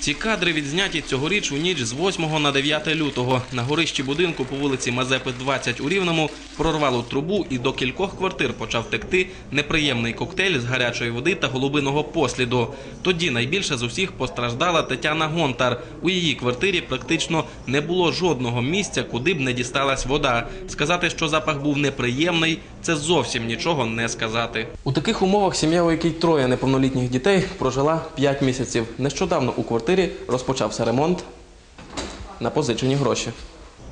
Ці кадри відзняті цьогоріч у ніч з 8 на 9 лютого. На горищі будинку по вулиці Мазепи 20 у Рівному прорвало трубу і до кількох квартир почав текти неприємний коктейль з гарячої води та голубиного посліду. Тоді найбільше з усіх постраждала Тетяна Гонтар. У її квартирі практично не було жодного місця, куди б не дісталась вода. Сказати, що запах був неприємний, це зовсім нічого не сказати. У таких умовах сім'я, у якій троє неповнолітніх дітей, прожила 5 місяців. Нещодавно у квартирі розпочався ремонт на позичені гроші.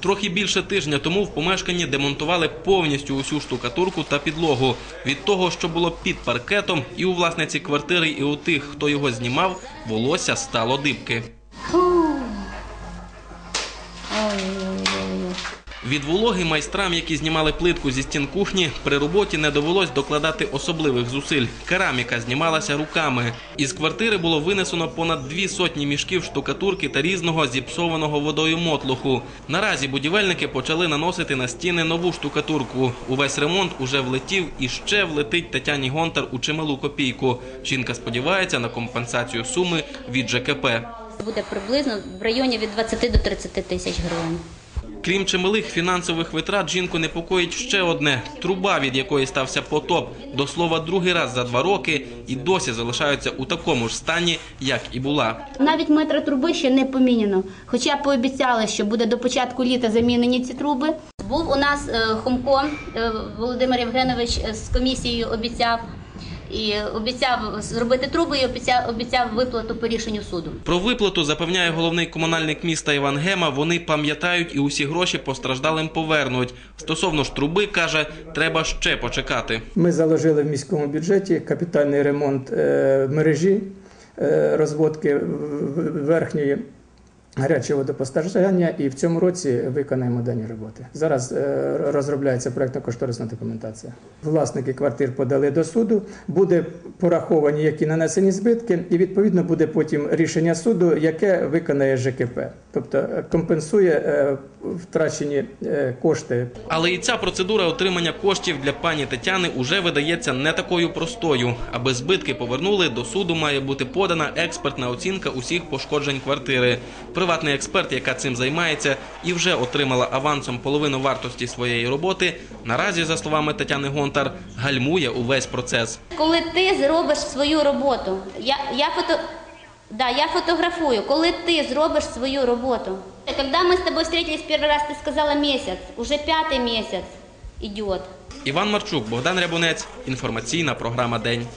Трохи більше тижня тому в помешканні демонтували повністю усю штукатурку та підлогу. Від того, що було під паркетом, і у власниці квартири, і у тих, хто його знімав, волосся стало дибки. Від вологи майстрам, які знімали плитку зі стін кухні, при роботі не довелось докладати особливих зусиль. Кераміка знімалася руками. Із квартири було винесено понад дві сотні мішків штукатурки та різного зіпсованого водою мотлуху. Наразі будівельники почали наносити на стіни нову штукатурку. Увесь ремонт уже влетів і ще влетить Тетяні Гонтар у чималу копійку. Жінка сподівається на компенсацію суми від ЖКП. Буде приблизно в районі від 20 до 30 тисяч гривень. Крім чималих фінансових витрат, жінку непокоїть ще одне труба, від якої стався потоп. До слова, другий раз за два роки і досі залишаються у такому ж стані, як і була. Навіть метра труби ще не поміняно. Хоча пообіцяли, що буде до початку літа замінені ці труби. Був у нас е, Хомко е, Володимир Євгенович е, з комісією обіцяв і обіцяв зробити труби і обіцяв, обіцяв виплату по рішенню суду. Про виплату запевняє головний комунальник міста Іван Гема. Вони пам'ятають і усі гроші постраждалим повернуть. Стосовно ж труби каже, треба ще почекати. Ми заложили в міському бюджеті капітальний ремонт е, мережі е, розводки верхньої гарячого водопостачання і в цьому році виконаємо дані роботи. Зараз е, розробляється проектно-кошторисна документація. Власники квартир подали до суду, буде пораховані які нанесені збитки, і відповідно буде потім рішення суду, яке виконає ЖКП, тобто е, компенсує е, втрачені кошти Але і ця процедура отримання коштів для пані Тетяни уже видається не такою простою. Аби збитки повернули, до суду має бути подана експертна оцінка усіх пошкоджень квартири. Приватний експерт, яка цим займається, і вже отримала авансом половину вартості своєї роботи. Наразі, за словами Тетяни Гонтар, гальмує увесь процес. Коли ти зробиш свою роботу, я, я фото. Да, я фотографую. Коли ти зробиш свою роботу. Когда мы с тобой встретились первый раз, ты сказала месяц. Уже пятый месяц идет. Іван Марчук, Богдан Рябунець. Інформаційна програма День.